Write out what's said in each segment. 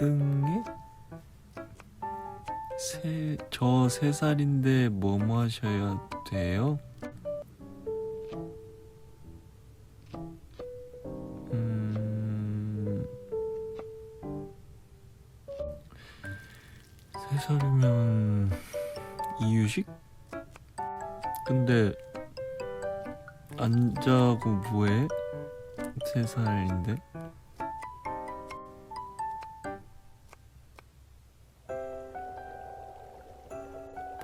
응애? 세, 저 세 살인데 뭐뭐 하셔야 돼요? 음... 세 살이면 이유식? 근데 안 자고 뭐해? 세 살인데?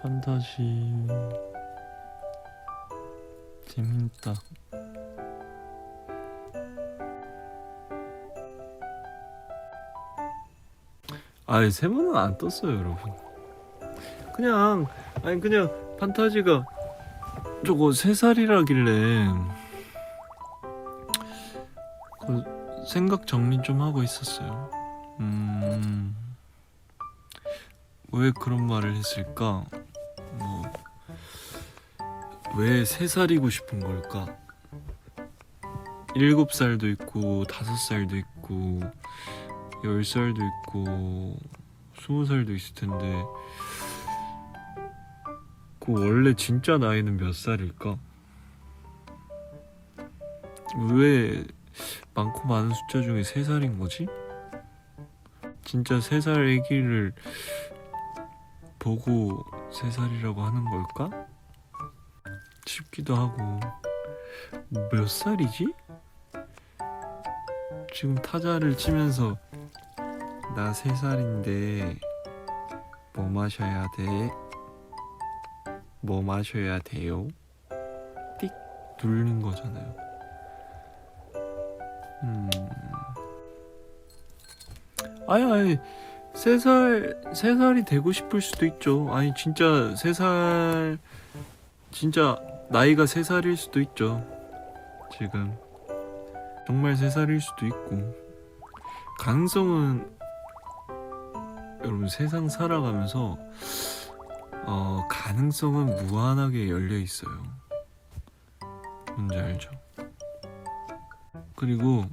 판타지 재밌다. 아니 세 번은 안 떴어요, 여러분. 그냥 아니 그냥 판타지가 저거 세 살이라길래 그 생각 정리 좀 하고 있었어요. 음. 왜 그런 말을 했을까? 뭐, 왜세 살이고 싶은 걸까? 일곱 살도 있고, 다섯 살도 있고, 열 살도 있고, 스무 살도 있을 텐데, 그 원래 진짜 나이는 몇 살일까? 왜 많고 많은 숫자 중에 세 살인 거지? 진짜 세 살 아기를 보고 세 살이라고 하는 걸까? 싶기도 하고 몇 살이지? 지금 타자를 치면서 나 세 살인데 뭐 마셔야 돼? 뭐 마셔야 돼요? 띡 누르는 거잖아요. 음. 아니 아니 세 살, 세 살이 되고 싶을 수도 있죠. 아니, 진짜 세 살, 진짜 나이가 세 살일 수도 있죠. 지금. 정말 세 살일 수도 있고. 가능성은, 여러분, 세상 살아가면서, 어, 가능성은 무한하게 열려 있어요. 뭔지 알죠? 그리고,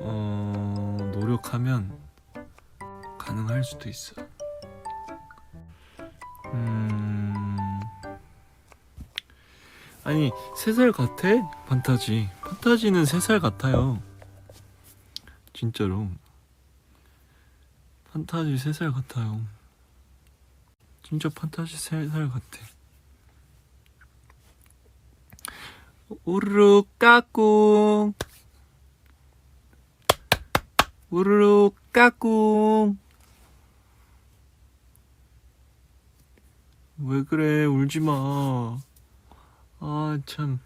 어, 노력하면, 가능할 수도 있어. 음. 아니, 세 살 같아? 판타지. 판타지는 세 살 같아요. 진짜로. 판타지 세 살 같아요. 진짜 판타지 세 살 같아. 우르르 까꿍. 우르르 까꿍. 왜 그래 울지 마. 아 참.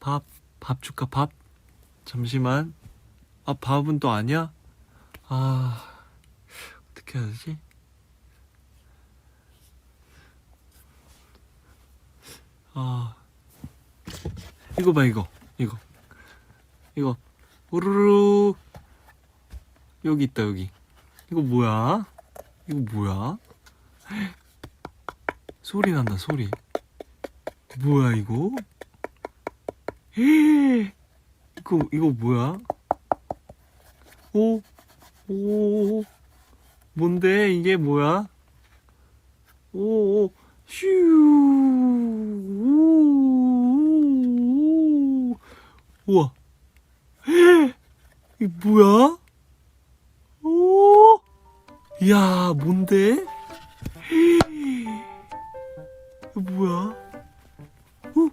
밥, 밥 줄까 밥? 잠시만. 아 밥은 또 아니야? 아 어떻게 해야 되지? 아 이거 봐 이거 이거 이거 우르르 여기 있다 여기 이거 뭐야? 이거 뭐야? 소리 난다 소리 뭐야 이거? 이거 이거 뭐야? 오? 오 뭔데 이게 뭐야? 오, 오 슈. 오, 우와. 이 뭐야? 오. 야, 뭔데? 이거 뭐야? 뿅.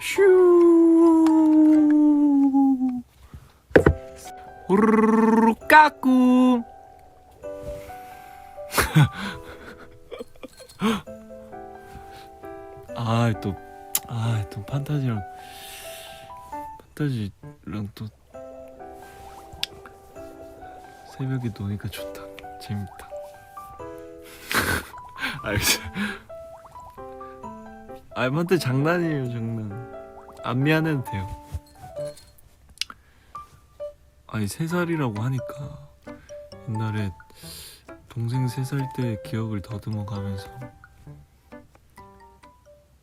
슈. 까꿍. 아, 또, 아, 또 판타지랑, 판타지랑 또, 새벽에 노니까 좋다. 재밌다. 알겠어. 아, 판타지 장난이에요, 장난. 안 미안해도 돼요. 아니 세 살이라고 하니까 옛날에 동생 세 살 때 기억을 더듬어 가면서